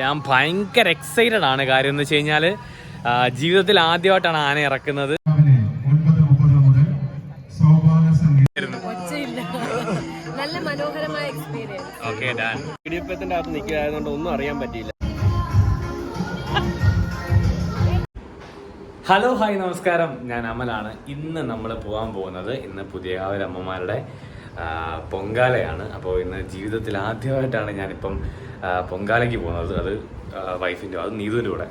ഞാൻ ഭയങ്കര എക്സൈറ്റഡ് ആണ്. കാര്യം എന്ന് വെച്ച് കഴിഞ്ഞാൽ ജീവിതത്തിൽ ആദ്യമായിട്ടാണ് ആന ഇറക്കുന്നത്. നല്ല മനോഹരമായ എക്സ്പീരിയൻസ് ഓക്കെ ഡാൻ. ഇടിയപ്പത്തിന്റെ അകത്ത് നിൽക്കുകയായതുകൊണ്ട് ഒന്നും അറിയാൻ പറ്റിയില്ല. ഹലോ ഹായ് നമസ്കാരം. ഞാൻ അമലാണ്. ഇന്ന് നമ്മൾ പോകാൻ പോകുന്നത് ഇന്ന് പുതിയ അമ്മമാരുടെ പൊങ്കാലയാണ്. അപ്പോൾ ഇന്ന് ജീവിതത്തിൽ ആദ്യമായിട്ടാണ് ഞാനിപ്പം പൊങ്കാലയ്ക്ക് പോകുന്നത്. അത് വൈഫിന്റെ അത് നീതുവിന്റെ കൂടെ.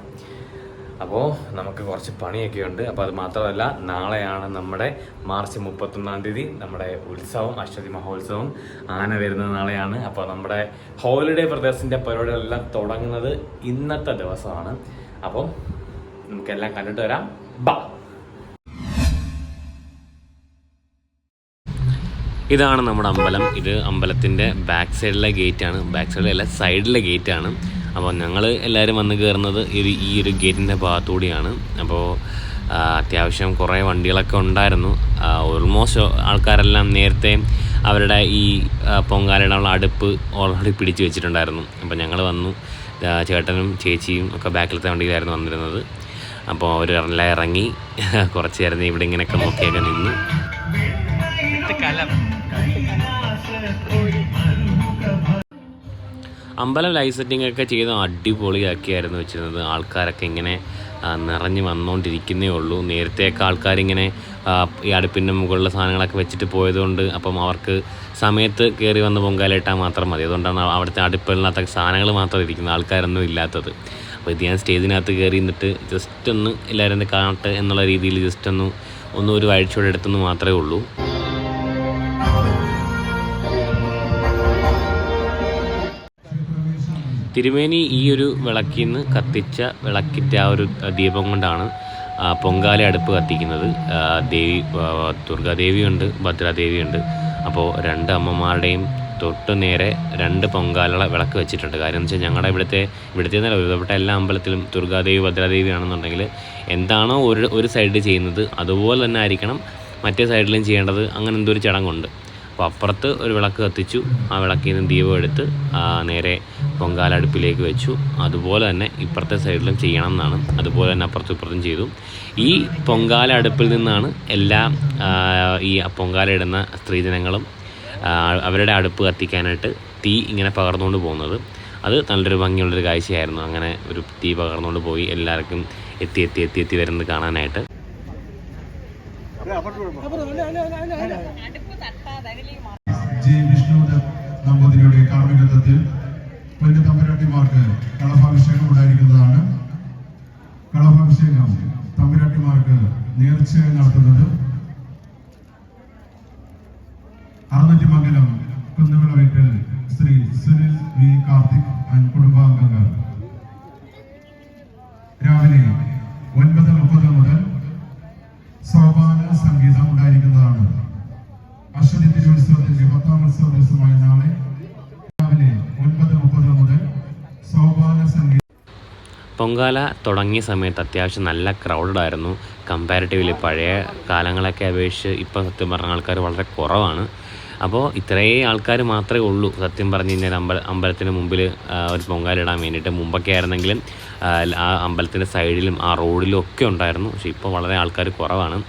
അപ്പോൾ നമുക്ക് കുറച്ച് പണിയൊക്കെ ഉണ്ട്. അപ്പോൾ അത് മാത്രമല്ല നാളെയാണ് നമ്മുടെ മാർച്ച് മുപ്പത്തൊന്നാം തീയതി നമ്മുടെ ഉത്സവം അശ്വതി മഹോത്സവം. ആന വരുന്ന നാളെയാണ്. അപ്പോൾ നമ്മുടെ ഹോളിഡേ ബ്രദേഴ്സിന്റെ പരിപാടികളെല്ലാം തുടങ്ങുന്നത് ഇന്നത്തെ ദിവസമാണ്. അപ്പം നമുക്കെല്ലാം കണ്ടിട്ട് വരാം. ബാ! ഇതാണ് നമ്മുടെ അമ്പലം. ഇത് അമ്പലത്തിന്റെ ബാക്ക് സൈഡിലെ ഗേറ്റാണ് ബാക്ക് സൈഡിലല്ല സൈഡിലെ ഗേറ്റാണ് അപ്പോൾ ഞങ്ങൾ എല്ലാവരും വന്ന് കയറുന്നത് ഒരു ഈ ഒരു ഗേറ്റിന്റെ ഭാഗത്തുകൂടിയാണ് അപ്പോൾ അത്യാവശ്യം കുറേ വണ്ടികളൊക്കെ ഉണ്ടായിരുന്നു. ഓൾമോസ്റ്റ് ആൾക്കാരെല്ലാം നേരത്തെ അവരുടെ ഈ പൊങ്കാലയുടെ അടുപ്പ് ഓൾറെഡി പിടിച്ചു വെച്ചിട്ടുണ്ടായിരുന്നു. അപ്പോൾ ഞങ്ങൾ വന്നു. ചേട്ടനും ചേച്ചിയും ഒക്കെ ബാക്കിലത്തെ വണ്ടിയിലായിരുന്നു വന്നിരുന്നത്. അപ്പോൾ അവർ എല്ലാം ഇറങ്ങി. കുറച്ച് നേരം ഇവിടെ ഇങ്ങനെയൊക്കെ നോക്കിയൊക്കെ നിന്നു. അമ്പലം ലൈവ് സെറ്റിംഗ് ഒക്കെ ചെയ്ത് അടിപൊളിയാക്കിയായിരുന്നു വെച്ചിരുന്നത്. ആൾക്കാരൊക്കെ ഇങ്ങനെ നിറഞ്ഞു വന്നുകൊണ്ടിരിക്കുന്നേ ഉള്ളൂ. നേരത്തെയൊക്കെ ആൾക്കാരിങ്ങനെ ഈ അടുപ്പിന്റെ മുകളിലെ സാധനങ്ങളൊക്കെ വെച്ചിട്ട് പോയതുകൊണ്ട് അപ്പം അവർക്ക് സമയത്ത് കയറി വന്ന് പൊങ്കാലിട്ടാൽ മാത്രം മതി. അതുകൊണ്ടാണ് അവിടുത്തെ അടുപ്പിനകത്തൊക്കെ സാധനങ്ങൾ മാത്രം ഇരിക്കുന്നത് ആൾക്കാരൊന്നും ഇല്ലാത്തത്. അപ്പോൾ ഇത് ഞാൻ സ്റ്റേജിനകത്ത് കയറി നിന്നിട്ട് ജസ്റ്റ് ഒന്ന് എല്ലാവരും കാണട്ടെ എന്നുള്ള രീതിയിൽ ജസ്റ്റ് ഒന്ന് ഒന്ന് ഒരു വാഴ്ചയോടെ എടുത്തെന്ന് മാത്രമേ ഉള്ളൂ. തിരുമേനി ഈ ഒരു വിളക്കിൽ നിന്ന് കത്തിച്ച വിളക്കിന്റെ ആ ഒരു ദീപം കൊണ്ടാണ് പൊങ്കാല അടുപ്പ് കത്തിക്കുന്നത്. ദേവി ദുർഗാദേവിയുണ്ട് ഭദ്രാദേവിയുണ്ട്. അപ്പോൾ രണ്ട് അമ്മമാരുടെയും തൊട്ട് നേരെ രണ്ട് പൊങ്കാലകളെ വിളക്ക് വെച്ചിട്ടുണ്ട്. കാര്യം എന്ന് വെച്ചാൽ ഞങ്ങളുടെ ഇവിടുത്തെ ഇവിടുത്തെ നില ഒരുവിധപ്പെട്ട എല്ലാ അമ്പലത്തിലും ദുർഗാദേവി ഭദ്രാദേവി ആണെന്നുണ്ടെങ്കിൽ എന്താണോ ഒരു ഒരു സൈഡ് ചെയ്യുന്നത് അതുപോലെ തന്നെ ആയിരിക്കണം മറ്റേ സൈഡിലും ചെയ്യേണ്ടത് അങ്ങനെ എന്തോ ഒരു ചടങ്ങുണ്ട്. അപ്പോൾ അപ്പുറത്ത് ഒരു വിളക്ക് കത്തിച്ചു. ആ വിളക്കിൽ നിന്ന് ദീപം എടുത്ത് നേരെ പൊങ്കാല അടുപ്പിലേക്ക് വെച്ചു. അതുപോലെ തന്നെ ഇപ്പുറത്തെ സൈഡിലും ചെയ്യണം എന്നാണ്. അതുപോലെ തന്നെ അപ്പുറത്തും ഇപ്പുറത്തും ചെയ്തു. ഈ പൊങ്കാല അടുപ്പിൽ നിന്നാണ് എല്ലാ ഈ പൊങ്കാല ഇടുന്ന സ്ത്രീജനങ്ങളും അവരുടെ അടുപ്പ് കത്തിക്കാനായിട്ട് തീ ഇങ്ങനെ പകർന്നുകൊണ്ട് പോകുന്നത്. അത് നല്ലൊരു ഭംഗിയുള്ളൊരു കാഴ്ചയായിരുന്നു. അങ്ങനെ ഒരു തീ പകർന്നുകൊണ്ട് പോയി എല്ലാവർക്കും എത്തി എത്തി എത്തി എത്തി വരുന്നത് കാണാനായിട്ട്. ജി വിഷ്ണുദത്ത് ദമ്പതികളുടെ കാർമ്മികത്വത്തിൽ പൊന്നു തമ്പുരാട്ടിമാർക്ക് കളഭാഭിഷേകം ഉണ്ടായിരിക്കുന്നതാണ്. കളഭാഭിഷേകം തമ്പുരാട്ടിമാർക്ക് നേർച്ചയായി നടത്തുന്നത്. അറുന്നൂറ്റിമംഗലം കുന്നുവിള വീട്ടിൽ ശ്രീ സുനിൽ വി കാർത്തിക് ആൻഡ് കുടുംബാംഗങ്ങൾ. രാവിലെ ഒൻപത് മുപ്പത് മുതൽ സോപാന സംഗീതം ഉണ്ടായിരിക്കുന്നതാണ്. ഉത്സവ ദിവസമായ നാളെ രാവിലെ ഒൻപത് മുപ്പത് മുതൽ സോപാന സംഗീതം പൊങ്കാല തുടങ്ങിയ സമയത്ത് അത്യാവശ്യം നല്ല ക്രൗഡഡ് ആയിരുന്നു. കമ്പാരിറ്റീവ്ലി പഴയ കാലങ്ങളൊക്കെ അപേക്ഷിച്ച് ഇപ്പം സത്യം പറഞ്ഞ ആൾക്കാർ വളരെ കുറവാണ്. അപ്പോൾ ഇത്രയും ആൾക്കാർ മാത്രമേ ഉള്ളൂ. സത്യം പറഞ്ഞു കഴിഞ്ഞാൽ അമ്പല അമ്പലത്തിന് മുമ്പിൽ ഒരു പൊങ്കാല ഇടാൻ വേണ്ടിയിട്ട് മുമ്പൊക്കെ ആയിരുന്നെങ്കിലും ആ അമ്പലത്തിന്റെ സൈഡിലും ആ റോഡിലും ഒക്കെ ഉണ്ടായിരുന്നു. പക്ഷേ ഇപ്പോൾ വളരെ ആൾക്കാർ കുറവാണ്.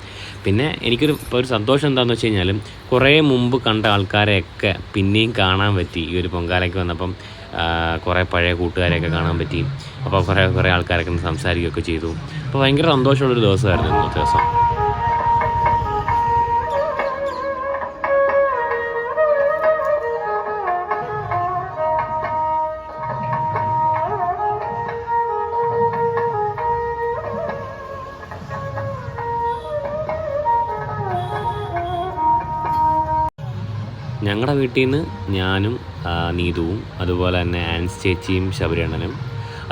പിന്നെ എനിക്കൊരു ഇപ്പോൾ ഒരു സന്തോഷം എന്താണെന്ന് വെച്ച് കഴിഞ്ഞാൽ കുറേ മുമ്പ് കണ്ട ആൾക്കാരെയൊക്കെ പിന്നെയും കാണാൻ പറ്റി ഈ ഒരു പൊങ്കാലയ്ക്ക് വന്നപ്പം കുറേ പഴയ കൂട്ടുകാരെയൊക്കെ കാണാൻ പറ്റി. അപ്പോൾ കുറേ കുറേ ആൾക്കാരൊക്കെ സംസാരിക്കുകയൊക്കെ ചെയ്തു. അപ്പോൾ ഭയങ്കര സന്തോഷമുള്ളൊരു ദിവസമായിരുന്നു ഇന്നത്തെ ദിവസം. ഞങ്ങളുടെ വീട്ടിൽ നിന്ന് ഞാനും നീതുവും അതുപോലെ തന്നെ ആൻസ് ചേച്ചിയും ശബരിയണ്ണനും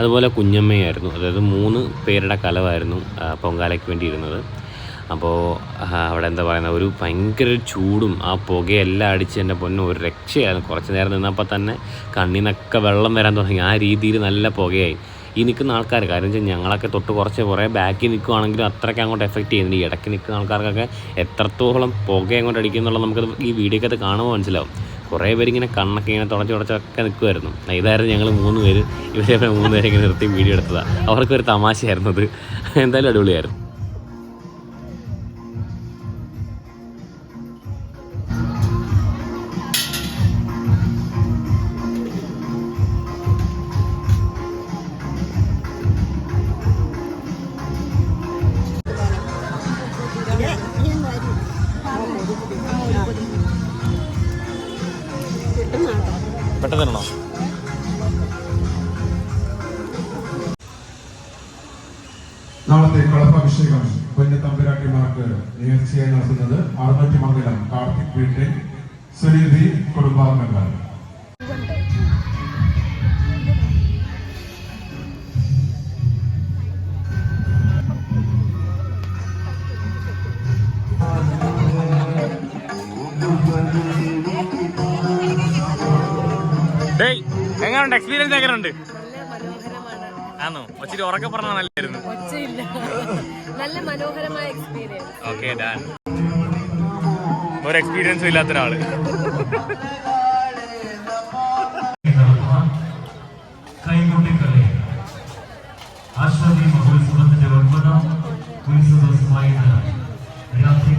അതുപോലെ കുഞ്ഞമ്മയായിരുന്നു. അതായത് മൂന്ന് പേരുടെ കലവായിരുന്നു പൊങ്കാലയ്ക്ക് വേണ്ടി ഇരുന്നത് അപ്പോൾ അവിടെ എന്താ പറയുന്നത് ഒരു ഭയങ്കര ചൂടും ആ പുകയെല്ലാം അടിച്ച് എന്റെ പൊന്നും ഒരു രക്ഷയായിരുന്നു. കുറച്ച് നേരം നിന്നപ്പോൾ തന്നെ കണ്ണിനൊക്കെ വെള്ളം വരാൻ തുടങ്ങി. ആ രീതിയിൽ നല്ല പുകയായി. ഈ നിൽക്കുന്ന ആൾക്കാർ കാര്യം വെച്ചാൽ ഞങ്ങളൊക്കെ തൊട്ട് കുറച്ച് കുറേ ബാക്കിൽ നിൽക്കുവാണെങ്കിലും അത്രയ്ക്ക് അങ്ങോട്ട് എഫക്റ്റ് ചെയ്യുന്നുണ്ട് ഈ ഇടയ്ക്ക് നിൽക്കുന്ന ആൾക്കാർക്കൊക്കെ എത്രത്തോളം പുക അങ്ങോട്ട് അടിക്കുന്നുള്ളത് നമുക്കത് ഈ വീഡിയോക്കകത്ത് കാണുമ്പോൾ മനസ്സിലാവും. കുറേ പേരിങ്ങനെ കണ്ണൊക്കെ ഇങ്ങനെ തുടച്ച് തുടച്ചൊക്കെ നിൽക്കുമായിരുന്നു ഇതായിരുന്നു ഞങ്ങൾ മൂന്ന് പേര്. ഇവരെ മൂന്ന് പേരെ ഇങ്ങനെ നിർത്തി വീഡിയോ എടുത്തതാണ് അവർക്കൊരു തമാശയായിരുന്നു അത്. എന്തായാലും അടിപൊളിയായിരുന്നു. നാളത്തെ കളഭാഭിഷേകം പൊന്നത്തമ്പുരാട്ടിമാർക്ക് നേർച്ചയായി നടത്തുന്നത് അറുന്നൂറ്റിമംഗലം കാർത്തിക് വീട്ടിൽ സുനിധി കുടുംബാംഗങ്ങൾ. എങ്ങനെയുണ്ട് എക്സ്പീരിയൻസ് എങ്ങനെയുണ്ട് ആണോ ഒച്ചിരി ഉറക്കെ പറഞ്ഞ നല്ലായിരുന്നു നല്ല മനോഹരമായ എക്സ്പീരിയൻസ് ഓക്കെ ഡാൻ ഒരു എക്സ്പീരിയൻസും ഇല്ലാത്ത ഒരാൾ. കൈകൊട്ടിക്കളി മഹോത്സവത്തിന്റെ ഒൻപതാം ഉത്സവ ദിവസമായ രാത്രി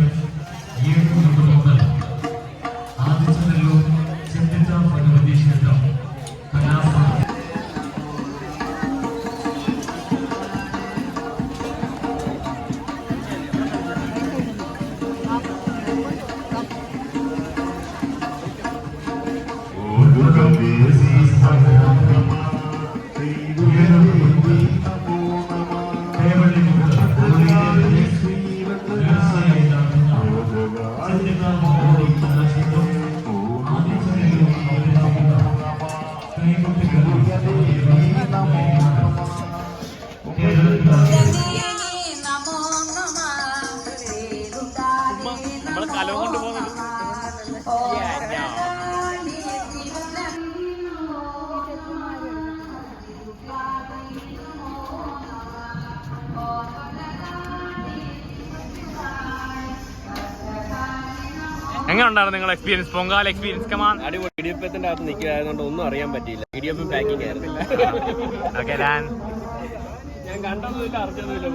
എങ്ങനെ ഉണ്ടായിരുന്നു നിങ്ങളുടെ എക്സ്പീരിയൻസ് പൊങ്കാല എക്സ്പീരിയൻസ് കമാൻ അടിപൊളി. ഇടിയപ്പത്തിന്റെ അകത്ത് നിൽക്കുകയായതുകൊണ്ട് ഒന്നും അറിയാൻ പറ്റിയില്ല. ഇടിയപ്പം പാക്കിംഗ് ആയിരുന്നില്ല. ഓക്കെ ഞാൻ കണ്ടതുമില്ല അറിഞ്ഞതുമില്ല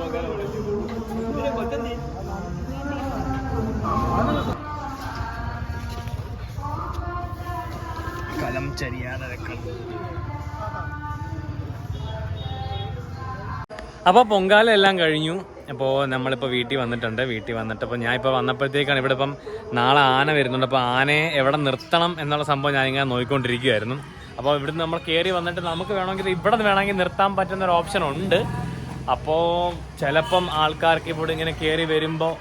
കലം ചരിയാതെ അപ്പോൾ പൊങ്കാല എല്ലാം കഴിഞ്ഞു. അപ്പോൾ നമ്മളിപ്പോൾ വീട്ടിൽ വന്നിട്ടുണ്ട്. വീട്ടിൽ വന്നിട്ട് അപ്പോൾ ഞാൻ ഇപ്പോൾ വന്നപ്പോഴത്തേക്കാണ് ഇവിടെ ഇപ്പം നാളെ ആന വരുന്നുണ്ട്. അപ്പോൾ ആനയെ എവിടെ നിർത്തണം എന്നുള്ള സംഭവം ഞാനിങ്ങനെ നോക്കിക്കൊണ്ടിരിക്കുകയായിരുന്നു അപ്പോൾ ഇവിടുന്ന് നമ്മൾ കയറി വന്നിട്ട് നമുക്ക് വേണമെങ്കിൽ ഇവിടെ വേണമെങ്കിൽ നിർത്താൻ പറ്റുന്ന ഒരു ഓപ്ഷൻ ഉണ്ട്. അപ്പോൾ ചിലപ്പം ആൾക്കാർക്ക് ഇവിടെ ഇങ്ങനെ കയറി വരുമ്പോൾ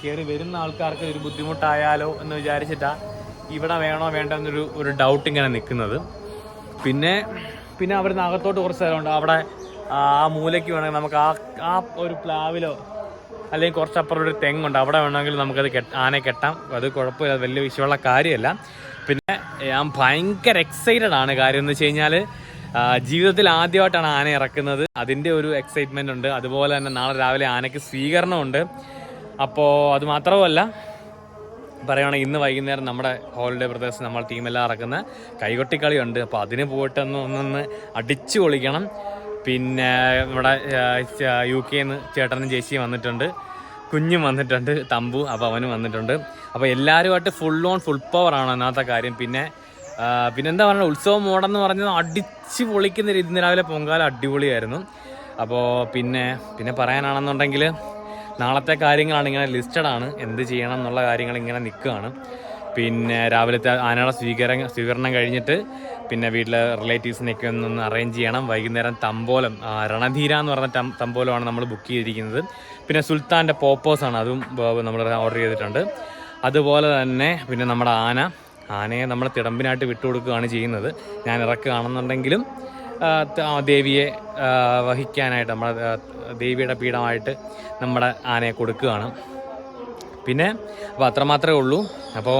കയറി വരുന്ന ആൾക്കാർക്ക് ഒരു ബുദ്ധിമുട്ടായാലോ എന്ന് വിചാരിച്ചിട്ടാണ് ഇവിടെ വേണോ വേണ്ട എന്നൊരു ഒരു ഡൗട്ട് ഇങ്ങനെ നിൽക്കുന്നത്. പിന്നെ പിന്നെ അവിടുന്ന് അകത്തോട്ട് കുറച്ച് സ്ഥലമുണ്ട്. അവിടെ ആ മൂലയ്ക്ക് വേണമെങ്കിൽ നമുക്ക് ആ ആ ഒരു പ്ലാവിലോ അല്ലെങ്കിൽ കുറച്ചപ്പുറം ഒരു തെങ്ങുണ്ട്. അവിടെ വേണമെങ്കിൽ നമുക്കത് കെട്ട ആനയെ കെട്ടാം. അത് കുഴപ്പമില്ല വലിയ വിഷയമുള്ള കാര്യമല്ല. പിന്നെ ഞാൻ ഭയങ്കര എക്സൈറ്റഡ് ആണ്. കാര്യം എന്ന് വെച്ച് കഴിഞ്ഞാൽ ജീവിതത്തിൽ ആദ്യമായിട്ടാണ് ആന ഇറക്കുന്നത്. അതിന്റെ ഒരു എക്സൈറ്റ്മെന്റ് ഉണ്ട്. അതുപോലെ തന്നെ നാളെ രാവിലെ ആനയ്ക്ക് സ്വീകരണമുണ്ട്. അപ്പോൾ അത് മാത്രമല്ല പറയുകയാണെങ്കിൽ ഇന്ന് വൈകുന്നേരം നമ്മുടെ ഹോളിഡേ ബ്രദേഴ്സ് നമ്മൾ ടീമെല്ലാം ഇറക്കുന്ന കൈകൊട്ടിക്കളിയുണ്ട്. അപ്പോൾ അതിന് പോയിട്ടൊന്ന് ഒന്നൊന്ന് അടിച്ചു പൊളിക്കണം. പിന്നെ നമ്മുടെ യു കെയിൽ നിന്ന് ചേട്ടനും ചേച്ചിയും വന്നിട്ടുണ്ട്. കുഞ്ഞും വന്നിട്ടുണ്ട് തമ്പു അപ്പോൾ അവനും വന്നിട്ടുണ്ട്. അപ്പോൾ എല്ലാവരുമായിട്ട് ഫുൾ ഓൺ ഫുൾ പവർ ആണ് ഒന്നാമത്തെ കാര്യം. പിന്നെ പിന്നെ പിന്നെന്താ പറയുക ഉത്സവം മോഡെന്ന് പറഞ്ഞത് അടിച്ച് പൊളിക്കുന്ന രീതി. രാവിലെ പൊങ്കാല അടിപൊളിയായിരുന്നു. അപ്പോൾ പിന്നെ പിന്നെ പറയാനാണെന്നുണ്ടെങ്കിൽ നാളത്തെ കാര്യങ്ങളാണ് ഇങ്ങനെ ലിസ്റ്റഡ് ആണ്. എന്ത് ചെയ്യണം എന്നുള്ള കാര്യങ്ങൾ ഇങ്ങനെ നിൽക്കുകയാണ്. പിന്നെ രാവിലത്തെ ആനയുടെ സ്വീകരണം സ്വീകരണം കഴിഞ്ഞിട്ട് പിന്നെ വീട്ടിലെ റിലേറ്റീവ്സിനെയൊക്കെ ഒന്ന് അറേഞ്ച് ചെയ്യണം. വൈകുന്നേരം തമ്പോലം രണധീര എന്ന് പറഞ്ഞ തമ്പോലമാണ് നമ്മൾ ബുക്ക് ചെയ്തിരിക്കുന്നത്. പിന്നെ സുൽത്താന്റെ പോപ്പോസാണ് അതും നമ്മൾ ഓർഡർ ചെയ്തിട്ടുണ്ട്. അതുപോലെ തന്നെ പിന്നെ നമ്മുടെ ആന ആനയെ നമ്മൾ തിടമ്പിനായിട്ട് വിട്ടുകൊടുക്കുകയാണ് ചെയ്യുന്നത്. ഞാൻ ഇറക്കുകയാണെന്നുണ്ടെങ്കിലും ദേവിയെ വഹിക്കാനായിട്ട് നമ്മുടെ ദേവിയുടെ പീഠമായിട്ട് നമ്മുടെ ആനയെ കൊടുക്കുകയാണ്. പിന്നെ അപ്പോൾ അത്രമാത്രമേ ഉള്ളൂ. അപ്പോൾ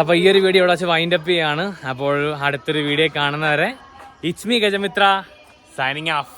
അപ്പോൾ ഈ ഒരു വീഡിയോ ഇവിടെ വെച്ച് വൈൻഡ് അപ്പ് ചെയ്യാണ്. അപ്പോൾ അടുത്തൊരു വീഡിയോ കാണുന്നവരെ it's me Gajamitra signing off